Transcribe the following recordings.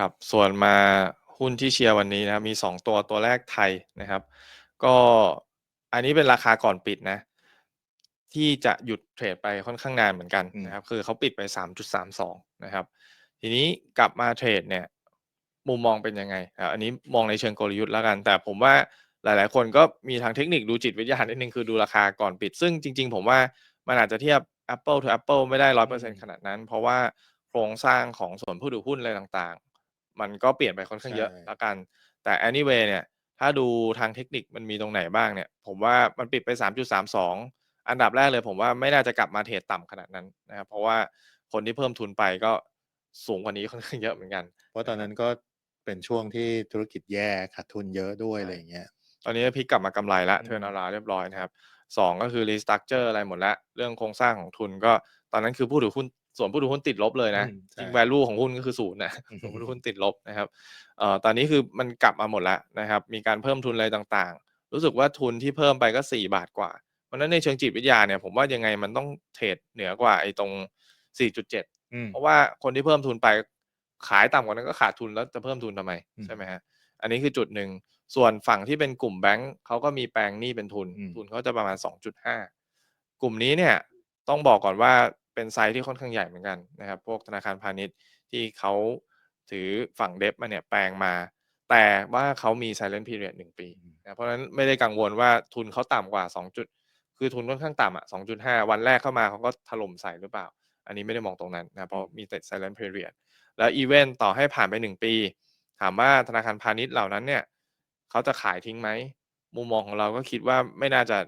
ครับ ส่วนมาหุ้นที่เชียร์วันนี้นะครับมี 2 ตัวตัวแรกไทยนะครับ ก็อันนี้เป็นราคาก่อนปิดนะ ที่จะหยุดเทรดไปค่อนข้างนานเหมือนกันอืมนะครับ คือเขาปิดไป 3.32 นะครับ ทีนี้กลับมาเทรดเนี่ย มุมมองเป็นยังไง?อ่าอันนี้มองในเชิงกลยุทธ์แล้วกัน แต่ผมว่าหลาย ๆ คนก็มีทางเทคนิคดูจิตวิทยานิดหนึ่งคือดูราคาก่อนปิด ซึ่งจริง ๆ ผมว่ามันอาจจะเทียบ Apple to Apple ไม่ได้อืม100%ขนาดนั้น เพราะว่าโครงสร้างของส่วนผู้ถือหุ้นอะไรต่างๆ มันก็เปลี่ยนไปค่อนข้างเยอะใช่แล้วกัน แต่ anyway เนี่ย ถ้าดูทางเทคนิคมันมีตรงไหนบ้างเนี่ย ผมว่ามันปิดไป 3.32 อันดับแรกเลย ผมว่าไม่น่าจะกลับมาเทรดต่ำขนาดนั้นนะครับ เพราะว่าคนที่เพิ่มทุนไปก็สูงกว่านี้ค่อนข้างเยอะเหมือนกัน เพราะตอนนั้นก็เป็นช่วงที่ธุรกิจแย่ขาดทุนเยอะด้วยใช่อะไรอย่างเงี้ย ตอนนี้พลิกกลับมากำไรแล้วอืม turn around เรียบร้อยนะครับ2ก็คือ restructure อะไรหมดแล้วเรื่องโครงสร้างของทุนก็ตอนนั้นคือผู้ถือหุ้น ส่วนผู้ถือหุ้นติดลบเลยนะอืมจริงใช่ value ของหุ้นก็คือ0นะอือฮึส่วนผู้ถือหุ้นติดลบนะครับเอ่อตอนนี้คือมันกลับมาหมดแล้วนะครับ มีการเพิ่มทุนอะไรต่างๆ รู้สึกว่าทุนที่เพิ่มไปก็ 4 บาทกว่าเพราะฉะนั้นในเชิงจิตวิทยาเนี่ยผมว่ายังไงมันต้องเทรดเหนือกว่าไอ้ตรง 4.7อืมเพราะว่าคนที่เพิ่มทุนไปขายต่ำกว่านั้นก็ขาดทุนแล้วจะเพิ่มทุนทำไมอืมใช่ไหมครับอันนี้คือจุดหนึ่งส่วนฝั่งที่เป็นกลุ่มแบงก์เขาก็มีแปลงหนี้เป็นทุนอืมทุนเขาจะประมาณ 2.5 กลุ่มนี้เนี่ยต้องบอกก่อนว่าเป็นไซซ์ที่ค่อนข้างใหญ่เหมือนกันนะครับ พวกธนาคารพาณิชย์ที่เขาถือฝั่ง Debt มาเนี่ยแปลงมา แต่ว่าเขามี silent period 1 ปีอืมนะเพราะฉะนั้นไม่ได้กังวลว่าทุนเขาต่ำกว่า 2 จุด คือทุนค่อนข้างต่ำอะ2.5 วันแรกเข้ามาเขาก็ถล่มใส่หรือเปล่า อันนี้ไม่ได้มองตรงนั้นนะครับเพราะมีแต่ silent period แล้วอีเวนต์ต่อให้ผ่านไป 1 ปี ถามว่าธนาคารพาณิชย์เหล่านั้นเนี่ยเขาจะขายทิ้งไหม?มุมมองของเราก็คิดว่าไม่น่าจะ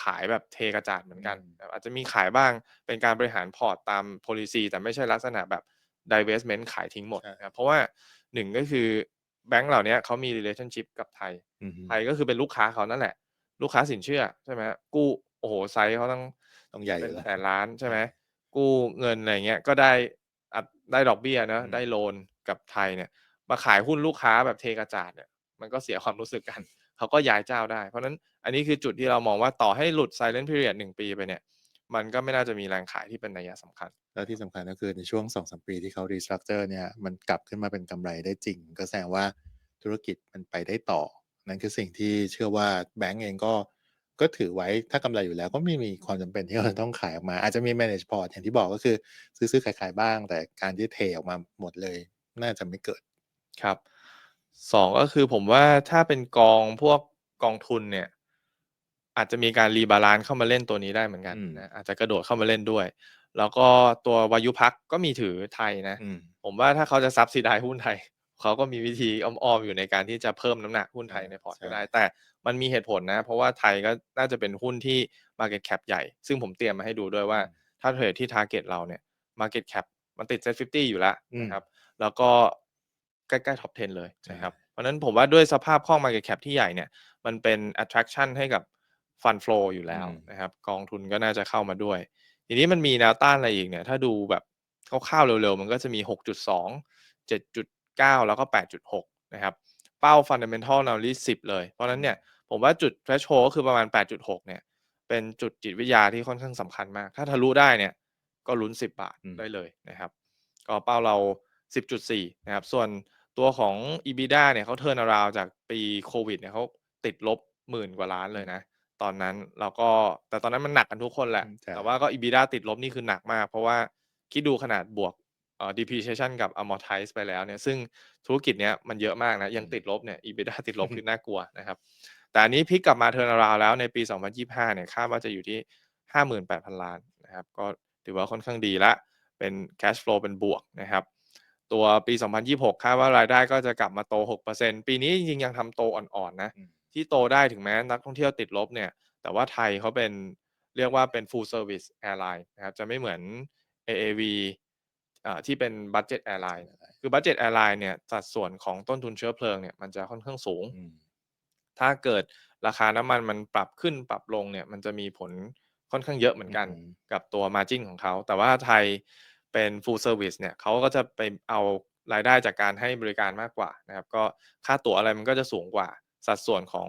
ขายแบบเทกระจาดเหมือนกันอืมแต่อาจจะมีขายบ้างเป็นการบริหารพอร์ตตาม policy แต่ไม่ใช่ลักษณะแบบ divestment ขายทิ้งหมดใช่นะครับเพราะว่า1ก็คือแบงก์เหล่าเนี้ยเขามี relationship กับไทยอือฮึไทยก็คือเป็นลูกค้าเขานั่นแหละ ลูกค้าสินเชื่อใช่ไหมครับกู้โอ้โฮไซซ์เขาตั้งต้องใหญ่อเป็นยู่แล้วแสนล้านใช่ไหมใช่กู้เงินอะไรอย่างเงี้ยก็ได้อัตได้ดอกเบี้ยเนาะอืมได้โลนกับไทยเนี่ย มาขายหุ้นลูกค้าแบบเทกระจาดเนี่ยมันก็เสียความรู้สึกกัน เขาก็ย้ายเจ้าได้ เพราะฉะนั้นอันนี้คือจุดที่เรามองว่าต่อให้หลุด silent period 1 ปีไปเนี่ยมันก็ไม่น่าจะมีแรงขายที่เป็นนัยสำคัญ แล้วที่สำคัญก็คือในช่วง2-3ปีที่เขา restructure เนี่ยมันกลับขึ้นมาเป็นกำไรได้จริง ก็แสดงว่าธุรกิจมันไปได้ต่อ นั่นคือสิ่งที่เชื่อว่าแบงก์เองก็ก็ถือไว้ถ้ากำไรอยู่แล้วก็ไม่มีความจำเป็นที่เราจะต้องขายออกมา อาจจะมี manage port อย่างที่บอกก็คือซื้อๆขายๆบ้าง แต่การที่เทออกมาหมดเลย น่าจะไม่เกิดครับ 2ก็คือผมว่าถ้าเป็นกองพวกกองทุนเนี่ย อาจจะมีการ rebalance เข้ามาเล่นตัวนี้ได้เหมือนกันอืมนะอาจจะกระโดดเข้ามาเล่นด้วย แล้วก็ตัววายุพักก็มีถือไทยนะอืมผมว่าถ้าเขาจะ subsidize หุ้นไทย เขาก็มีวิธีอ้อมๆอยู่ในการที่จะเพิ่มน้ำหนักหุ้นไทยอาในพอร์ตใช่ก็ได้ แต่มันมีเหตุผลนะ เพราะว่าไทยก็น่าจะเป็นหุ้นที่ market cap ใหญ่ ซึ่งผมเตรียมมาให้ดูด้วยว่าอืมถ้าเทรดที่ target เราเนี่ย market cap มันติด Set 50 อยู่แล้วอืมนะครับแล้วก็ ใกล้ๆ top 10 เลยใช่นะครับเพราะฉะนั้นผมว่าด้วยสภาพคล่อง market cap ที่ใหญ่เนี่ยมันเป็น attraction ให้กับ fund flow อยู่แล้วอืมนะครับกองทุนก็น่าจะเข้ามาด้วย ทีนี้มันมีแนวต้านอะไรอีกเนี่ยถ้าดูแบบคร่าวๆเร็วๆ มันก็จะมี 6.2 7.9 แล้วก็ 8.6 นะครับ เป้า fundamental analyst 10 เลย เพราะฉะนั้นเนี่ยผมว่าจุด threshold ก็คือประมาณ 8.6 เนี่ยเป็นจุดจิตวิทยาที่ค่อนข้างสำคัญมาก ถ้าทะลุได้เนี่ยก็ลุ้น 10 บาทอืมได้เลยนะครับ ก็เป้าเรา 10.4 นะครับ ส่วน ตัวของ EBITDA เนี่ยเขา turn around จากปีโควิดเนี่ยเขาติดลบหมื่นกว่าล้านเลยนะ ตอนนั้นแล้วก็แต่ตอนนั้นมันหนักกันทุกคนแหละอืมใช่ แต่ว่าก็ EBITDA ติดลบนี่คือหนักมาก เพราะว่าคิดดูขนาดบวกเอ่อ depreciation กับ amortize ไปแล้วเนี่ยซึ่งธุรกิจเนี้ยมันเยอะมากนะ ยังติดลบเนี่ย EBITDA ติดลบคือน่ากลัวนะครับ แต่อันนี้พลิกกลับมา turn around แล้วในปี 2025เนี่ยคาดว่าจะอยู่ที่ 58,000 ล้านนะครับก็ถือว่าค่อนข้างดีแล้วเป็น cash flow เป็นบวกนะครับ ตัวปี 2026 คาดว่ารายได้ก็จะกลับมาโต 6%ปีนี้จริงๆยังทำโตอ่อนๆนะอืมที่โตได้ถึงแม้นักท่องเที่ยวติดลบเนี่ย แต่ว่าไทยเขาเป็นเรียกว่าเป็น full service airline นะครับ จะไม่เหมือน AAV อ่าที่เป็นบัดเจตแอร์ไลน์คือบัดเจตแอร์ไลน์เนี่ย สัดส่วนของต้นทุนเชื้อเพลิงเนี่ย มันจะค่อนข้างสูงอืมถ้าเกิดราคาน้ำมันมันปรับขึ้นปรับลงเนี่ย มันจะมีผลค่อนข้างเยอะเหมือนกันอือฮึกับตัว margin ของเขา แต่ว่าไทย เป็น full service เนี่ยเขาก็จะไปเอารายได้จากการให้บริการมากกว่านะครับ ก็ค่าตั๋วอะไรมันก็จะสูงกว่า สัดส่วนของ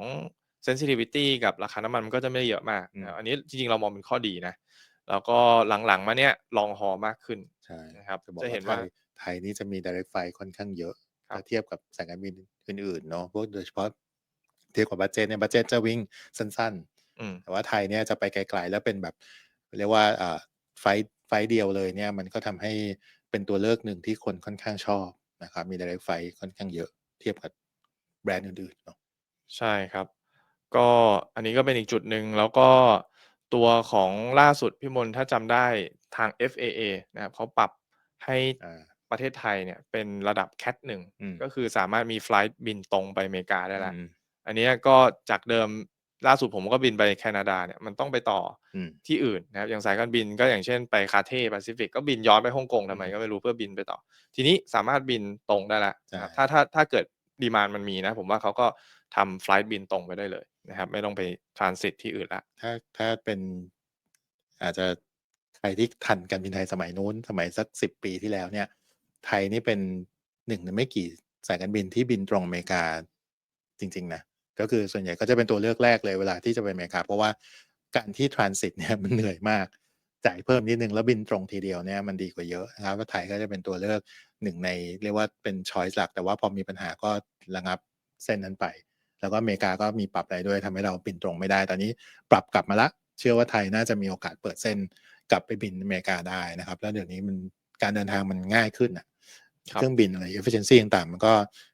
sensitivity กับราคาน้ำมันมันก็จะไม่ได้เยอะมากอืมนะครับอันนี้จริงๆเรามองเป็นข้อดีนะ แล้วก็หลังๆมาเนี่ย long haul มากขึ้นใช่นะครับจะบอกจะว่าเห็นไทว่ายไทยนี่จะมี direct flight ค่อนข้างเยอะครับถ้าเทียบกับสายการบินอื่นๆเนาะพวกโดยเฉพาะเทียบกับบัดเจ็ตเนี่ยบัดเจ็ตจะวิ่งสั้นอืมๆแต่ว่าไทยเนี่ยจะไปไกลๆแล้วเป็นแบบเรียกว่าอ่าไฟล์ไฟล์เดียวเลยเนี่ยมันก็ทำให้เป็นตัวเลือกหนึ่งที่คนค่อนข้างชอบนะครับมี direct flight ค่อนข้างเยอะเทียบกับแบรนด์อื่นๆเนาะใช่ครับ ก็อันนี้ก็เป็นอีกจุดหนึ่งแล้วก็ตัวของล่าสุดพี่มนต์ถ้าจำได้ทาง FAA นะครับเขาปรับให้อ่าประเทศไทยเนี่ยเป็นระดับ CAT หนึ่งอืมก็คือสามารถมีไฟลท์บินตรงไปอเมริกาได้แล้วอืมอันเนี้ยก็จากเดิม ล่าสุดผมก็บินไปแคนาดาเนี่ยมันต้องไปต่ออืมที่อื่นนะครับอย่างสายการบินก็อย่างเช่นไปคาเท่แปซิฟิกก็บินย้อนไปฮ่องกงทำไมอืมก็ไม่รู้เพื่อบินไปต่อ ทีนี้สามารถบินตรงได้แล้วนะครับใช่ถ้าถ้าถ้าเกิดดีมานมันมีนะ ผมว่าเขาก็ทำไฟลท์บินตรงไปได้เลยนะครับ ไม่ต้องไปทรานสิตที่อื่นละถ้าถ้าเป็นอาจจะใครที่ทันการบินไทยสมัยนู้น สมัยสักสิบปีที่แล้วเนี่ย ไทยนี่เป็นหนึ่งในไม่กี่สายการบินที่บินตรงอเมริกาจริง ๆ นะ ก็คือส่วนใหญ่ก็จะเป็นตัวเลือกแรกเลยเวลาที่จะไปอเมริกาเพราะว่าการที่ทรานสิตเนี่ยมันเหนื่อยมากจ่ายเพิ่มนิดนึงแล้วบินตรงทีเดียวเนี่ยมันดีกว่าเยอะนะครับว่าไทยก็จะเป็นตัวเลือกหนึ่งใน เรียกว่าเป็นช้อยส์หลัก แต่ว่าพอมีปัญหาก็ระงับเส้นนั้นไป แล้วก็อเมริกาก็มีปรับอะไรด้วยทำให้เราบินตรงไม่ได้ ตอนนี้ปรับกลับมาละ เชื่อว่าไทยน่าจะมีโอกาสเปิดเส้นกลับไปบินอเมริกาได้นะครับ แล้วเดี๋ยวนี้มันการเดินทางมันง่ายขึ้นอะครับเครื่องบินอะไร efficiency ต่างๆมันก็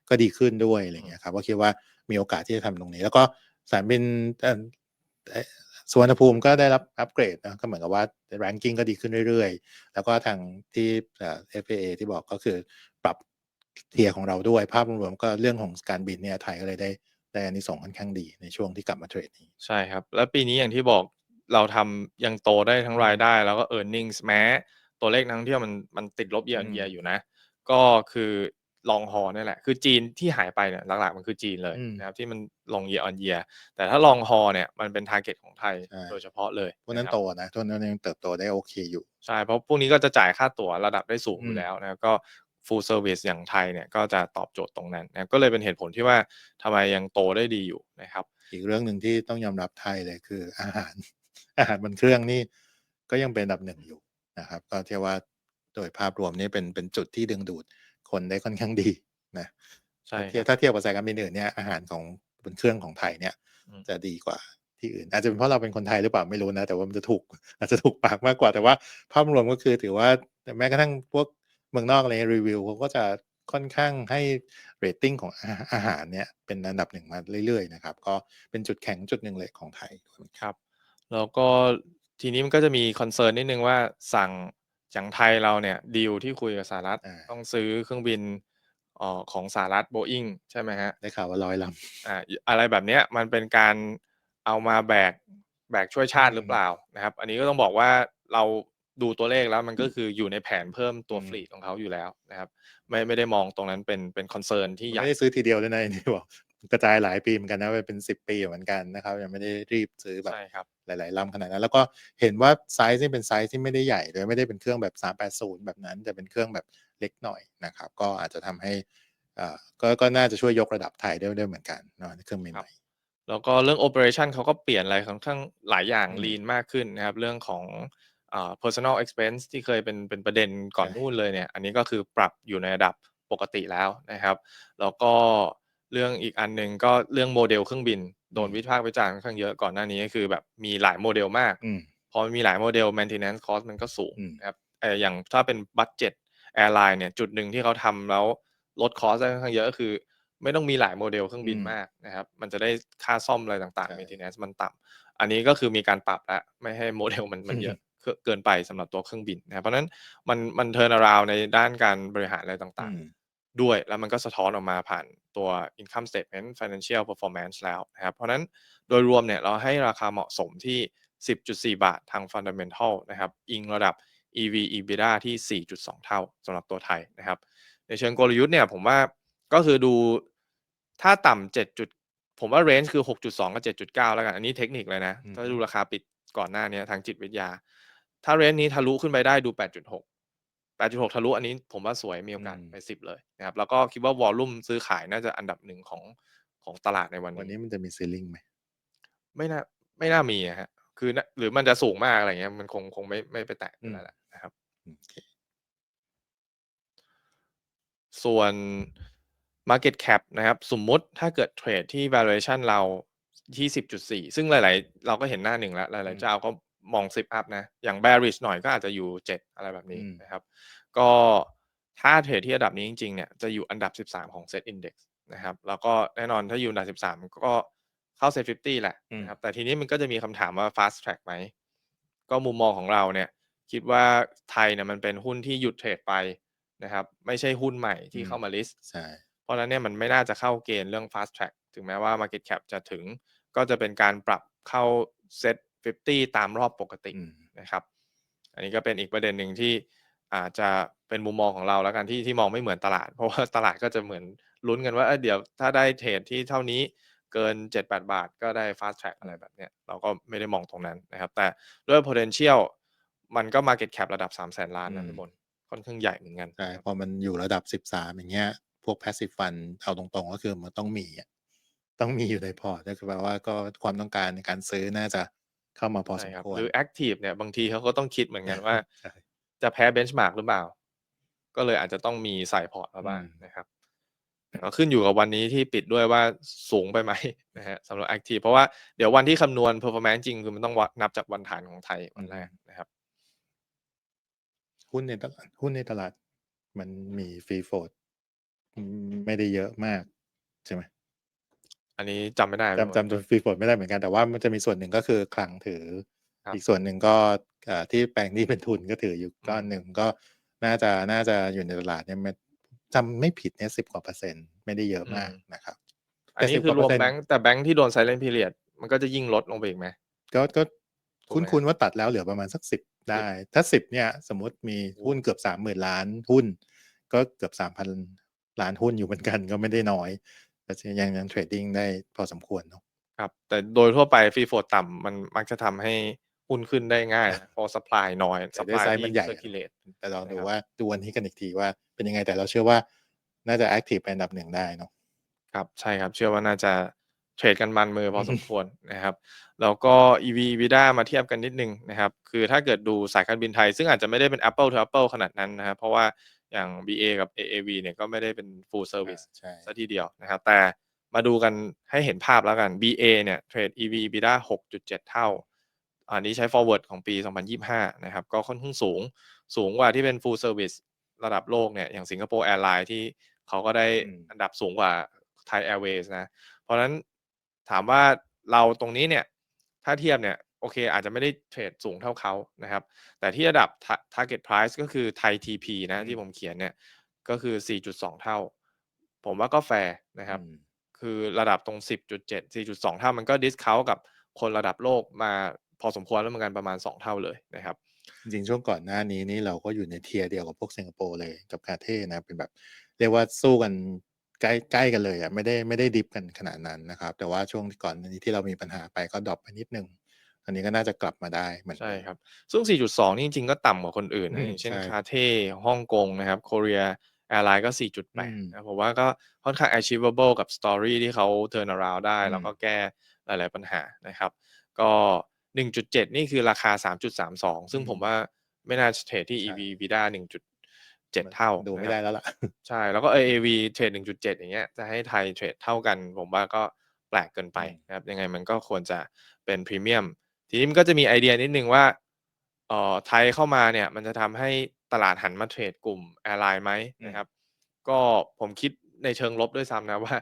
ก็ดีขึ้นด้วยอะไรเงี้ยครับก็คิดว่า มีโอกาสที่จะทำตรงนี้ แล้วก็สายบินเอ่อเอ่อสุวรรณภูมิก็ได้รับอัปเกรดนะก็เหมือนกับว่า ranking ก็ดีขึ้นเรื่อยๆ แล้วก็ทางที่เอ่อ FAA ที่บอกก็คือปรับเทียร์ของเราด้วยภาพรวมก็เรื่องของการบินเนี่ยไทยก็เลยได้ได้อันนี้ส่งค่อนข้างดีในช่วงที่กลับมาเทรดนี้ใช่ครับ แล้วปีนี้อย่างที่บอกเราทำยังโตได้ทั้งรายได้ แล้วก็ e a r n i n g แม้ตัวเลขนักท่องเที่ยวมันมันติดลบเยียร์อืมเยียอยู่นะ ก็คือ ลองฮอนี่แหละ คือจีนที่หายไปเนี่ยหลักๆมันคือจีนเลยอืมนะครับที่มันลงเยียร์ออนเยียแต่ถ้าลองฮอเนี่ยมันเป็นทาร์เก็ตของไทยใช่โดยเฉพาะเลยพวกนั้นะครับโตนะพวกนั้นยังเติบโตได้โอเคอยู่ ใช่ เพราะพวกนี้ก็จะจ่ายค่าตั๋วระดับได้สูงออืยู่มแล้วนะครับก็ full service อย่างไทยเนี่ยก็จะตอบโจทย์ตรงนั้นนะครับก็เลยเป็นเหตุผลที่ว่าทำไมยังโตได้ดีอยู่นะครับ อีกเรื่องหนึ่งที่ต้องยอมรับไทยเลยคืออาหาร อาหารบนเครื่องนี่ก็ยังเป็นอันดับหนึ่งอยู่นะครับก็เทียบว่าโดยภาพรวมนี่เป็นเป็นจุดที่ดึงดูด คนได้ค่อนข้างดีนะใช่ถ้าเทียครับบถ้าเทียบกับสายการบินอื่นเนี่ยอาหารของบนเครื่องของไทยเนี่ยอืมจะดีกว่าที่อื่น อาจจะเป็นเพราะเราเป็นคนไทยหรือเปล่าไม่รู้นะ แต่ว่ามันจะถูกอาจจะถูกปากมากกว่าแต่ว่าภาพรวมก็คือถือว่าแม้กระทั่งพวกเมืองนอกอะไรรีวิวเขาก็จะค่อนข้างให้เรตติ้งของอาอาหารเนี่ยเป็นอันดับหนึ่งมาเรื่อยๆนะครับ ก็เป็นจุดแข็งจุดหนึ่งเลยของไทยด้วยเหมือนกันครับ แล้วก็ทีนี้มันก็จะมีคอนเซิร์นนิดนึงว่าสั่ง อย่างไทยเราเนี่ยดีลที่คุยกับสหรัฐอ่า ต้องซื้อเครื่องบินเอ่อของสหรัฐโบอิงใช่ไหมฮะได้ข่าวว่าร้อยลอ่าอะไรแบบเนี้ยมันเป็นการเอามาแบกแบกช่วยชาติอืมหรือเปล่านะครับ อันนี้ก็ต้องบอกว่าเราดูตัวเลขแล้วมันก็คืออยู่ในแผนเพิ่มตัวอืมฟลีดของเขาอยู่แล้วนะครับ ไม่ไม่ได้มองตรงนั้นเป็นเป็นคอนเซิร์นที่ำใหญ่ ไม่ได้ซื้อทีเดียวด้วยนะอันนี่บอก กระจายหลายปีเหมือนกันนะเป็นสิบปีเหมือนกันนะครับ ยังไม่ได้รีบซื้อแบบใช่ครับ หลาย ๆลำขนาดนั้น แล้วก็เห็นว่าไซส์นี่เป็นไซส์ที่ไม่ได้ใหญ่เลยไม่ได้เป็นเครื่องแบบ 380 แบบนั้นจะเป็นเครื่องแบบเล็กหน่อยนะครับ ก็อาจจะทำให้อ่าก็ก็น่าจะช่วยยกระดับไทยได้ด้วยเหมือนกันเนาะเครื่องใหครับม่แล้วก็เรื่อง operation เขาก็เปลี่ยนอะไรค่อนข้างหลายอย่างอืม lean มากขึ้นนะครับ เรื่องของอ่า personal expense ที่เคยเป็นเป็นประเด็นก่อนใช่นู่นเลยเนี่ย อันนี้ก็คือปรับอยู่ในระดับปกติแล้วนะครับ แล้วก็ เรื่องอีกอันหนึ่งก็เรื่องโมเดลเครื่องบินโดนวิพากษ์วิจารณ์ค่อนข้างเยอะก่อนหน้านี้ก็คือแบบมีหลายโมเดลมากๆอืมพอมีหลายโมเดล maintenance cost มันก็สูงอืมนะครับเอออย่างถ้าเป็นบัตเจ็ตแอร์ไลน์เนี่ยจุดหนึ่งที่เขาทำแล้วลดคอสได้ค่อนข้างเยอะก็คือ ไม่ต้องมีหลายโมเดลเครื่องบินอืมมากนะครับ มันจะได้ค่าซ่อมอะไรต่างใช่ๆ maintenance มันต่ำอันนี้ก็คือมีการปรับแล้วไม่ให้โมเดลมันมันเยอะเกินเกินไปสำหรับตัวเครื่องบินนะครับเพราะฉะนั้นมันมันเทิร์นาราวในด้านการบริหารอะไรต่างอืมๆ ด้วย แล้วมันก็สะท้อนออกมาผ่านตัว income statement financial performance แล้วนะครับ เพราะฉะนั้นโดยรวมเนี่ยเราให้ราคาเหมาะสมที่ 10.4 บาททาง fundamental นะครับ อิงระดับ EV EBITDA ที่ 4.2 เท่าสำหรับตัวไทยนะครับ ในเชิงกลยุทธ์เนี่ยผมว่าก็คือดูถ้าต่ำ7จุดผมว่า range คือ 6.2 กับ 7.9 แล้วกัน อันนี้เทคนิคเลยนะอืมถ้าดูราคาปิดก่อนหน้านี้ทางจิตวิทยา ถ้า range นี้ทะลุขึ้นไปได้ดู 8.6 8.6 ทะลุอันนี้ผมว่าสวยมีโอกาสอืมไป 10 เลยนะครับ แล้วก็คิดว่าวอลลุ่มซื้อขายน่าจะอันดับหนึ่งของของตลาดในวันวันนี้นี้มันจะมีซีลิงไหมไม่น่าไม่น่ามีอะฮะคือน่าหรือมันจะสูงมากอะไรเงี้ยมันคงคงไม่ไม่ไปแตะอืมนั่นแหละนะครับโอเคส่วน market cap นะครับ สมมุติถ้าเกิดเทรดที่ valuation เราที่ 10.4 ซึ่งหลาย ๆ เราก็เห็นหน้าหนึ่งแล้วหอืลายๆมเจ้าก็ มอง10อัปนะ อย่าง bearish หน่อยก็อาจจะอยู่7อะไรแบบอืนี้มนะครับ ก็ถ้าเทรดที่ระดับนี้จริงๆเนี่ยจะอยู่อันดับ 13 ของ Set Index นะครับ แล้วก็แน่นอนถ้าอยู่อันดับ 13 ก็เข้า Set 50 แหละอืมนะครับ แต่ทีนี้มันก็จะมีคำถามว่า fast track ไหม ก็มุมมองของเราเนี่ย คิดว่าไทยเนี่ยมันเป็นหุ้นที่หยุดเทรดไปนะครับ ไม่ใช่หุ้นใหม่อืที่มเข้ามาลิสต์ใช่เพราะฉะนั้นเนี่ยมันไม่น่าจะเข้าเกณฑ์เรื่อง fast track ถึงแม้ว่า market cap จะถึง ก็จะเป็นการปรับเข้า Set 50 ตามรอบปกติอืมนะครับ อันนี้ก็เป็นอีกประเด็นหนึ่งที่อาจจะเป็นมุมมองของเราแล้วกันที่ที่มองไม่เหมือนตลาด เพราะว่าตลาดก็จะเหมือนลุ้นกันว่าเออเดี๋ยวถ้าได้เทรดที่เท่านี้เกิน 7-8 บาท ก็ได้ fast track อะไรแบบเนี้ยเราก็ไม่ได้มองตรงนั้นนะครับ แต่ด้วย potential มันก็ market cap ระดับ 300,000ล้านอืนะมพี่มนต์ค่อนข้างใหญ่เหมือนกันใช่ครับพอมันอยู่ระดับ 13 อย่างเงี้ย พวก passive fund เอาตรงๆ ก็คือมันต้องมีอะต้องมีอยู่ในพอร์ตก็คือแปลว่าก็ความต้องการในการซื้อน่าจะ เข้ามาพอใช่สมครับควหรรือแอ็กทิฟเนี่ยบางทีเขาก็ต้องคิดเหมือนกันว่า ใช่ จะแพ้ benchmark หรือเปล่า ก็เลยอาจจะต้องมีใส่พอร์ตมาอืบ้างมนะครับก็ขึ้นอยู่กับวันนี้ที่ปิดด้วยว่าสูงไปไหม นะครับสำหรับแอ็กทิฟเพราะว่าเดี๋ยววันที่คำนวณ performance จริงคือมันต้องวัดนับจากวันฐานของไทยอืวันอแรฮึกนะครับ หุ้นในตลาดหุ้นในตลาด มันมี free float อืมไม่ได้เยอะมาก ใช่ไหม? อันนี้จำไม่ได้จำพี่มนต์จำตัว free float ไม่ได้เหมือนกันแต่ว่ามันจะมีส่วนหนึ่งก็คือคลังถือครับอีกส่วนหนึ่งก็อ่าที่แปลงหนี้เป็นทุนก็ถืออยู่อืก้อนมหนึ่งก็น่าจะน่าจะอยู่ในตลาดเนี่ยมันจำไม่ผิดเนี่ย10กว่าเปอร์เซ็นต์ไม่ได้เยอะอืมามกนะครับอัแต่นนี้10คืกอว่าเปอร์รวมเซ็นแบต์งก์แต่แบงก์ที่โดน silent period มันก็จะยิ่งลดลงไปอีกไหม?ก็ก็ถูกคไหมครุ้บ?นๆว่าตัดแล้วเหลือประมาณสัก10ได้10ถ้า10เนี่ยสมมุติมีโอ้หุ้นเกือบ30,000ล้านหุ้น ก็เกือบ3,000ล้านหุ้นอยู่เหมือนกันก็ไม่ได้น้อย แต่จะยังยังเทรดดิงได้พอสมควรเนาะครับ แต่โดยทั่วไป free float ต่ำมันมักจะทำให้หุ้นขึ้นได้ง่ายนะเพราะซัปพลายน้อยแต่ด้วยซัปพลายไซซ์ที่มันใหญ่อะ circulate แต่ลองนะดูครับ ว่าดูวันนี้กันอีกทีว่าเป็นยังไงแต่เราเชื่อว่าน่าจะแอ็กทิฟเป็นอันดับ1ได้เนาะ ครับใช่ครับเชื่อว่าน่าจะเทรดกันมันมือพอสมควรนะครับ แล้วก็ EV EBITDA มาเทียบกันนิดหนึ่งนะครับ คือถ้าเกิดดูสายการบินไทย ซึ่งอาจจะไม่ได้เป็น Apple to Apple ขนาดนั้นนะครับเพราะว่า อย่าง BA กับ AAV เนี่ยก็ไม่ได้เป็น full อา service ใช่เสียทีเดียวนะครับ แต่มาดูกันให้เห็นภาพแล้วกัน BA เนี่ยเทรด EV EBITDA 6.7 เท่า อันนี้ใช้ forward ของปี 2025 นะครับ ก็ค่อนข้างสูง สูงกว่าที่เป็น full service ระดับโลกเนี่ย อย่างสิงคโปร์แอร์ไลน์ที่เขาก็ได้อืมอันดับสูงกว่า Thai Airways นะ เพราะฉะนั้นถามว่าเราตรงนี้เนี่ย ถ้าเทียบเนี่ย โอเค อาจจะไม่ได้เทรดสูงเท่าเขานะครับ แต่ที่ระดับ ta target price ก็คือ Thai TP นะอืที่มผมเขียนเนี่ย ก็คือ 4.2 เท่า ผมว่าก็แฟร์นะคอืรับมคือระดับตรง 10.7 4.2 เท่ามันก็ดิสเคานต์กับคนระดับโลกมาพอสมควรแล้วเหมือนกันประมาณ 2 เท่าเลยนะครับ จริงๆช่วงก่อนหน้านี้นี่เราก็อยู่ใน tier เดียวกับพวกสิงคโปร์เลยกับ Cathay นะ เป็นแบบ เรียกว่าสู้กันใกล้ใกล้กันเลยอะไม่ได้ไม่ได้ดิปกันขนาดนั้นนะครับ แต่ว่าช่วงก่อนหน้านี้ที่เรามีปัญหาไปก็ดร็อปไปนิดหนึ่ง อันนี้ก็น่าจะกลับมาได้เหมือนใช่เดิมครับ ซึ่ง 4.2 นี่จริงๆ ก็ต่ำกว่าคนอื่นอืนะมอย่างเช่นใช่ Cathay ฮ่องกงนะครับ Korea Airline ก็ อื4.8มนะผมว่าก็ค่อนข้าง achievable กับ story ที่เขา turn around ได้ อืแล้วมก็แก้หลายๆปัญหานะครับ ก็ 1.7 นี่คือราคา 3.32 ซึ่งอืผมมว่าไม่น่าจะเทรดที่ใช่ EV EBITDA 1.7มันเท่าดูนะไม่คได้รับ แล้วล่ะ ใช่ แล้วก็ AAV เทรด 1.7 อย่างเงี้ย จะให้ไทยเทรดเท่ากัน ผมว่าก็แปลกเกินไปอืมนะครับ ยังไงมันก็ควรจะเป็นพรีเมียม ทีนี้มันก็จะมีไอเดียนิดหนึ่งว่าเอ่อไทยเข้ามาเนี่ยมันจะทำให้ตลาดหันมาเทรดกลุ่มแอร์ไลน์ไหมอืนะมครับ ก็ผมคิดในเชิงลบด้วยซ้ำนะว่า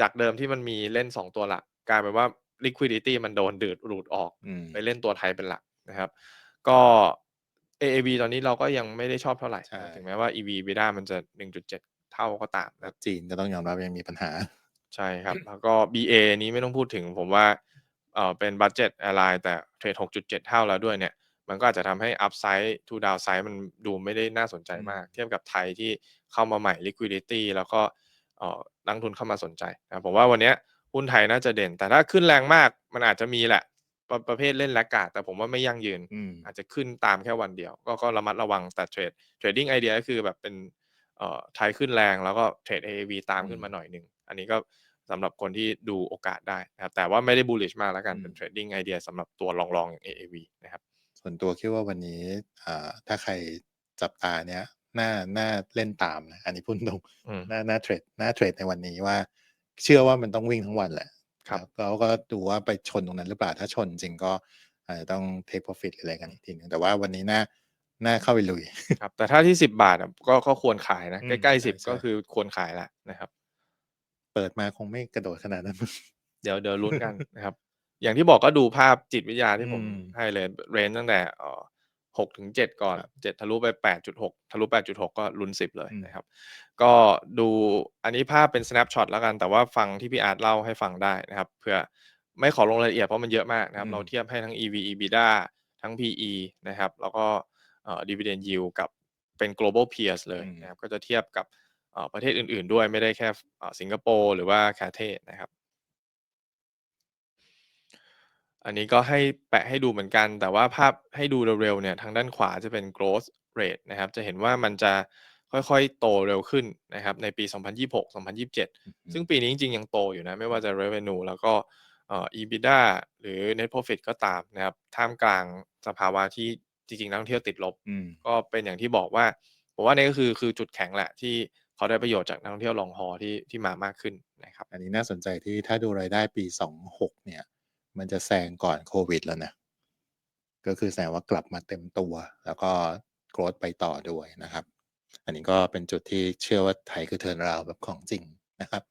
จากเดิมที่มันมีเล่น 2 ตัวหลักกลายเป็นว่า liquidity มันโดนดืดดูดออกอืมไปเล่นตัวไทยเป็นหลักนะครับ ก็ AAV ตอนนี้เราก็ยังไม่ได้ชอบเท่าไรใช่ถึงแม้ว่า EV EBITDA มันจะ 1.7 เท่าก็ตามแล้นะวจีนก็ต้องยอมรับยังมีปัญหา ใช่ครับ แล้วก็ BA นี้ไม่ต้องพูดถึงผมว่า เอ่อเป็นบัดเจตแอร์ไลน์แต่เทรด 6.7 เท่าแล้วด้วยเนี่ย มันก็อาจจะทำให้ upside to downside มันดูไม่ได้น่าสนใจอืมากมเทียบกับไทยที่เข้ามาใหม่ liquidity แล้วก็เอ่อนักลงทุนเข้ามาสนใจนะครับผมว่าวันเนี้ยหุ้นไทยน่าจะเด่น แต่ถ้าขึ้นแรงมากมันอาจจะมีแหละประประเภทเล่น laggard แต่ผมว่าไม่ยั่งยืนอืมอาจจะขึ้นตามแค่วันเดียว ก็ก็ระมัดระวังแต่เทรด trading idea ก็คือแบบเป็นเอ่อไทยขึ้นแรงแล้วก็เทรด AAV ตามอืขึ้นมมาหน่อยหนึ่งอันนี้ก็ สำหรับคนที่ดูโอกาสได้นะครับ แต่ว่าไม่ได้ bullish มากแล้วกัอืนเป็นม trading idea สำหรับตัวรองๆอย่าง AAV นะครับส่วนตัวคิดว่าวันนี้อ่าถ้าใครจับตาเนี่ยน่าน่าเล่นตามนะอันนี้พูดตรงอืมน่าน่าเทรดน่าเทรดในวันนี้ว่า เชื่อว่ามันต้องวิ่งทั้งวันแหละครับแล้วก็ดูว่าไปชนตรงนั้นหรือเปล่า ถ้าชนจริงก็อาจจะต้อง take profit หรืออะไรกันอีกทีหนึงแต่ว่าวันนี้น่าน่าเข้าไปลุยครับแต่ถ้าที่10บาทอะก็ก็ควรขายนะอืใกมล้ๆใช่10ใช่ก็คือควรขายแล้วนะครับ เปิดมาคงไม่กระโดดขนาดนั้น เดี๋ยวเดี๋ยวลุ้นกันนะครับ อย่างที่บอกก็ดูภาพจิตวิทยาที่ผมอืม ให้เลยเรนตั้งแต่เอ่อหกถึงเจ็ดก่อนครับเจ็ดทะลุไปแปดจุดหกทะลุแปดจุดหกก็ลุ้นสิบเลยอืมนะครับ ก็ดูอันนี้ภาพเป็น snapshot แล้วกันแต่ว่าฟังที่พี่อาร์ตเล่าให้ฟังได้นะครับเพื่อไม่ขอลงรายละเอียดเพราะมันเยอะมากนะครับ อืม เราเทียบให้ทั้ง EV EBITDA ทั้ง PE นะครับ แล้วก็เอ่อ dividend yield กับเป็น global peers เลยนะครับ ก็จะเทียบกับเอ่อ ประเทศอื่นๆ ด้วยไม่ได้แค่เอ่อสิงคโปร์หรือว่าแคเทนะครับอันนี้ก็ให้แปะให้ดูเหมือนกัน แต่ว่าภาพให้ดูเร็วๆเนี่ยทางด้านขวาจะเป็น growth rate นะครับ จะเห็นว่ามันจะค่อยๆ โตเร็วขึ้นนะครับในปี 2026 2027 ซึ่งปีนี้จริงๆ ยังโตอยู่นะ ไม่ว่าจะ revenue แล้วก็เอ่อ EBITDA หรือ net profit ก็ตามนะครับ ท่ามกลางสภาวะที่จริงๆ นักท่องเที่ยวติดลบอืมก็เป็นอย่างที่บอกว่า ผมว่านี่ก็คือคือจุดแข็งแหละที่ เขาได้ประโยชน์จากนักท่องเที่ยวลองฮอที่ที่มามากขึ้นนะครับ อันนี้น่าสนใจที่ถ้าดูรายได้ปี 26 เนี่ย มันจะแซงก่อนโควิดแล้วนะ ก็คือแสดงว่ากลับมาเต็มตัว แล้วก็โกรธไปต่อด้วยนะครับ อันนี้ก็เป็นจุดที่เชื่อว่าไทยคือเทิร์นราวแบบของจริงนะครับ